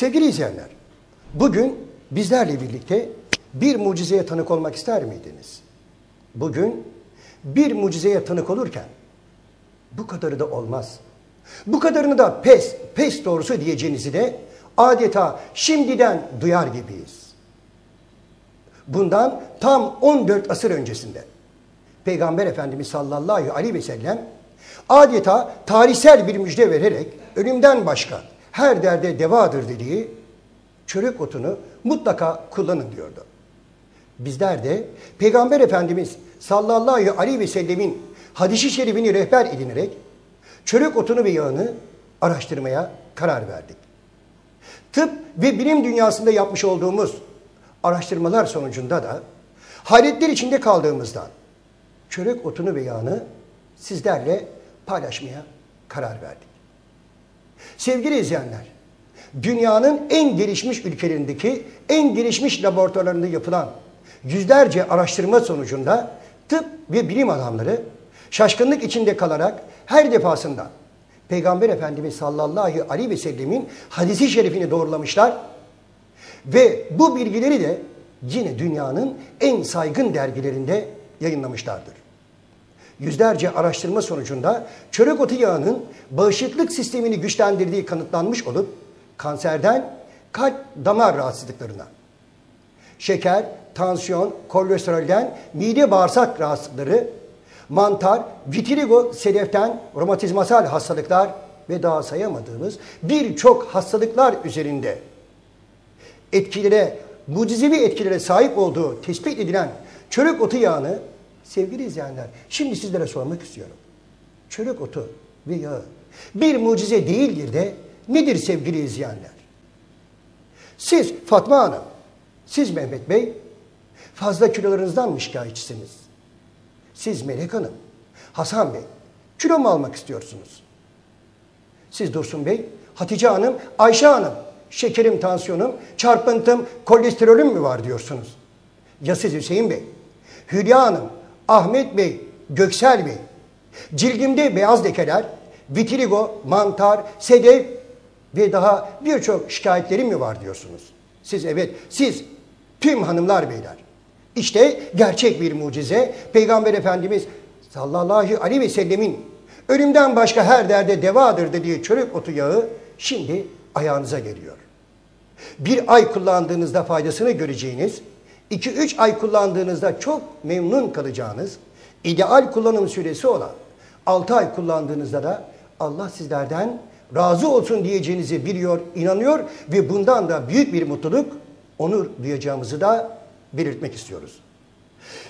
Sevgili izleyenler, bugün bizlerle birlikte bir mucizeye tanık olmak ister miydiniz? Bugün bir mucizeye tanık olurken bu kadarı da olmaz. Bu kadarını da pes, pes doğrusu diyeceğinizi de adeta şimdiden duyar gibiyiz. Bundan tam 14 asır öncesinde Peygamber Efendimiz sallallahu aleyhi ve sellem adeta tarihsel bir müjde vererek ölümden başka her derde devadır dediği çörek otunu mutlaka kullanın diyordu. Bizler de Peygamber Efendimiz sallallahu aleyhi ve sellemin hadisi şerifini rehber edinerek çörek otunu ve yağını araştırmaya karar verdik. Tıp ve bilim dünyasında yapmış olduğumuz araştırmalar sonucunda da hayretler içinde kaldığımızdan çörek otunu ve yağını sizlerle paylaşmaya karar verdik. Sevgili izleyenler, dünyanın en gelişmiş ülkelerindeki en gelişmiş laboratuvarlarında yapılan yüzlerce araştırma sonucunda tıp ve bilim adamları şaşkınlık içinde kalarak her defasında Peygamber Efendimiz sallallahu aleyhi ve sellemin hadisi şerifini doğrulamışlar ve bu bilgileri de yine dünyanın en saygın dergilerinde yayınlamışlardır. Yüzlerce araştırma sonucunda çörek otu yağının bağışıklık sistemini güçlendirdiği kanıtlanmış olup kanserden kalp damar rahatsızlıklarına, şeker, tansiyon, kolesterolden mide bağırsak rahatsızlıkları, mantar, vitiligo, sedeften romatizmasal hastalıklar ve daha sayamadığımız birçok hastalıklar üzerinde etkilere, mucizevi etkilere sahip olduğu tespit edilen çörek otu yağını sevgili izleyenler şimdi sizlere sormak istiyorum. Çörek otu ve yağı bir mucize değildir de nedir sevgili izleyenler? Siz Fatma Hanım, siz Mehmet Bey fazla kilolarınızdan mı şikayetçisiniz? Siz Melek Hanım, Hasan Bey kilo mu almak istiyorsunuz? Siz Dursun Bey, Hatice Hanım, Ayşe Hanım şekerim, tansiyonum, çarpıntım, kolesterolüm mü var diyorsunuz? Ya siz Hüseyin Bey, Hülya Hanım, Ahmet Bey, Göksel Bey, cildimde beyaz lekeler, vitiligo, mantar, sedef ve daha birçok şikayetlerim mi var diyorsunuz? Siz evet, siz tüm hanımlar beyler. İşte gerçek bir mucize Peygamber Efendimiz sallallahu aleyhi ve sellemin ölümden başka her derde devadır dediği çörek otu yağı şimdi ayağınıza geliyor. Bir ay kullandığınızda faydasını göreceğiniz, 2-3 ay kullandığınızda çok memnun kalacağınız, ideal kullanım süresi olan 6 ay kullandığınızda da Allah sizlerden razı olsun diyeceğinizi biliyor, inanıyor ve bundan da büyük bir mutluluk, onur duyacağımızı da belirtmek istiyoruz.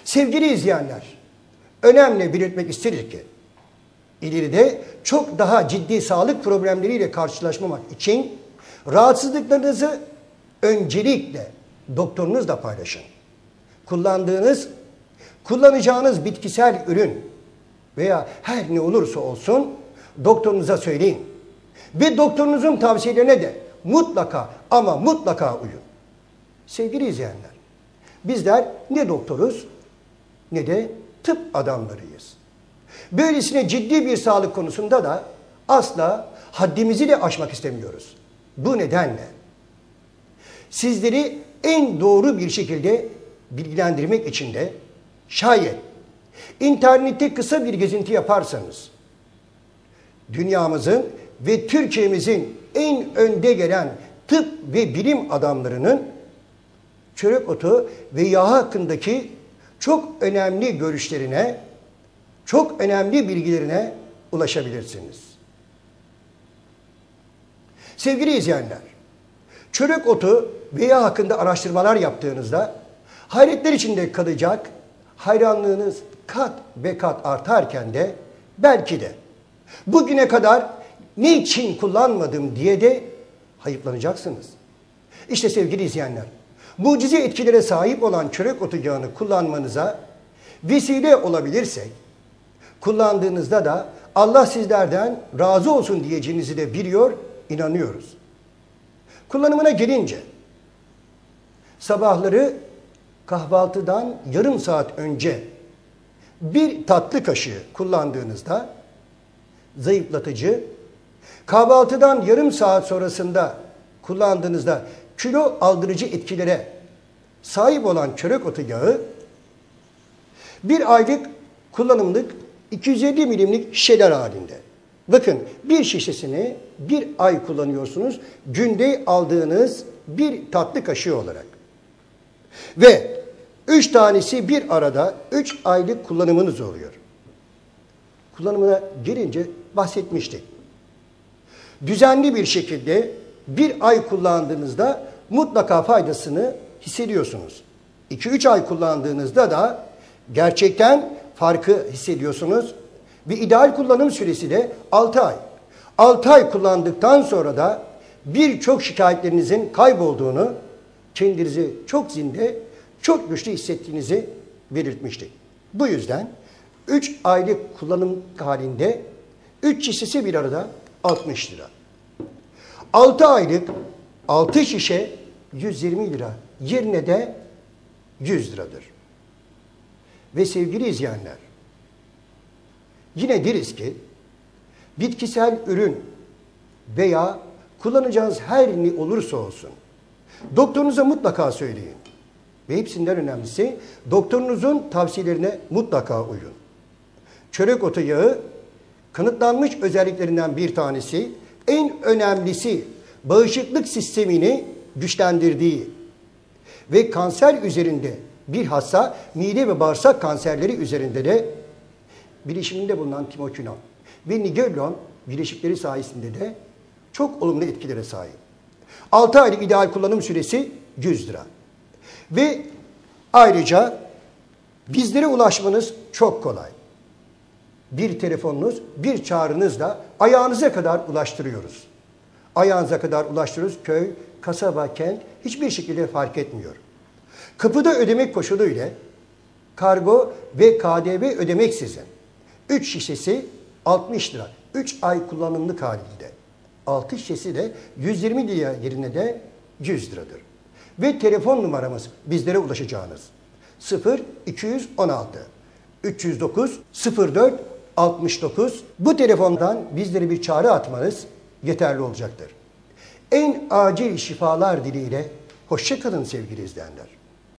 Sevgili izleyenler, önemli belirtmek isteriz ki, ileride çok daha ciddi sağlık problemleriyle karşılaşmamak için rahatsızlıklarınızı öncelikle doktorunuzla paylaşın. Kullandığınız, kullanacağınız bitkisel ürün veya her ne olursa olsun doktorunuza söyleyin. Ve doktorunuzun tavsiyelerine de mutlaka ama mutlaka uyun. Sevgili izleyenler, bizler ne doktoruz ne de tıp adamlarıyız. Böylesine ciddi bir sağlık konusunda da asla haddimizi de aşmak istemiyoruz. Bu nedenle sizleri en doğru bir şekilde bilgilendirmek için de şayet internette kısa bir gezinti yaparsanız dünyamızın ve Türkiye'mizin en önde gelen tıp ve bilim adamlarının çörek otu ve yağ hakkındaki çok önemli görüşlerine, çok önemli bilgilerine ulaşabilirsiniz. Sevgili izleyenler, çörek otu veya hakkında araştırmalar yaptığınızda hayretler içinde kalacak, hayranlığınız kat ve kat artarken de belki de bugüne kadar niçin kullanmadım diye de hayıplanacaksınız. İşte sevgili izleyenler, mucize etkilere sahip olan çörek otu yağını kullanmanıza vesile olabilirsek, kullandığınızda da Allah sizlerden razı olsun diyeceğinizi de biliyor, inanıyoruz. Kullanımına gelince, sabahları kahvaltıdan yarım saat önce bir tatlı kaşığı kullandığınızda zayıflatıcı, kahvaltıdan yarım saat sonrasında kullandığınızda kilo aldırıcı etkilere sahip olan çörek otu yağı bir aylık kullanımlık 250 milimlik şişeler halinde. Bakın bir şişesini bir ay kullanıyorsunuz günde aldığınız bir tatlı kaşığı olarak. Ve üç tanesi bir arada üç aylık kullanımınız oluyor. Kullanımına gelince bahsetmiştik. Düzenli bir şekilde bir ay kullandığınızda mutlaka faydasını hissediyorsunuz. 2-3 ay kullandığınızda da gerçekten farkı hissediyorsunuz. Bir ideal kullanım süresi de 6 ay. 6 ay kullandıktan sonra da birçok şikayetlerinizin kaybolduğunu, kendinizi çok zinde, çok güçlü hissettiğinizi belirtmiştik. Bu yüzden 3 aylık kullanım halinde 3 şişesi bir arada 60 lira. 6 aylık 6 şişe 120 lira. Yerine de 100 liradır. Ve sevgili izleyenler, yine deriz ki bitkisel ürün veya kullanacağınız her ne olursa olsun doktorunuza mutlaka söyleyin. Ve hepsinden önemlisi doktorunuzun tavsiyelerine mutlaka uyun. Çörek otu yağı kanıtlanmış özelliklerinden bir tanesi, en önemlisi bağışıklık sistemini güçlendirdiği ve kanser üzerinde bir hassa mide ve bağırsak kanserleri üzerinde de bilişiminde bulunan timokinon ve nigellon bileşikleri sayesinde de çok olumlu etkilere sahip. 6 aylık ideal kullanım süresi 100 lira. Ve ayrıca bizlere ulaşmanız çok kolay. Bir telefonunuz, bir çağrınızla ayağınıza kadar ulaştırıyoruz. Ayağınıza kadar ulaştırıyoruz. Köy, kasaba, kent hiçbir şekilde fark etmiyor. Kapıda ödemek koşulu ile kargo ve KDV ödemeksizin 3 şişesi 60 lira. 3 ay kullanımlık halinde. 6 şişesi de 120 lira yerine de 100 liradır. Ve telefon numaramız bizlere ulaşacağınız 0 216 309 04 69 bu telefondan bizlere bir çağrı atmanız yeterli olacaktır. En acil şifalar dileğiyle hoşçakalın sevgili izleyenler.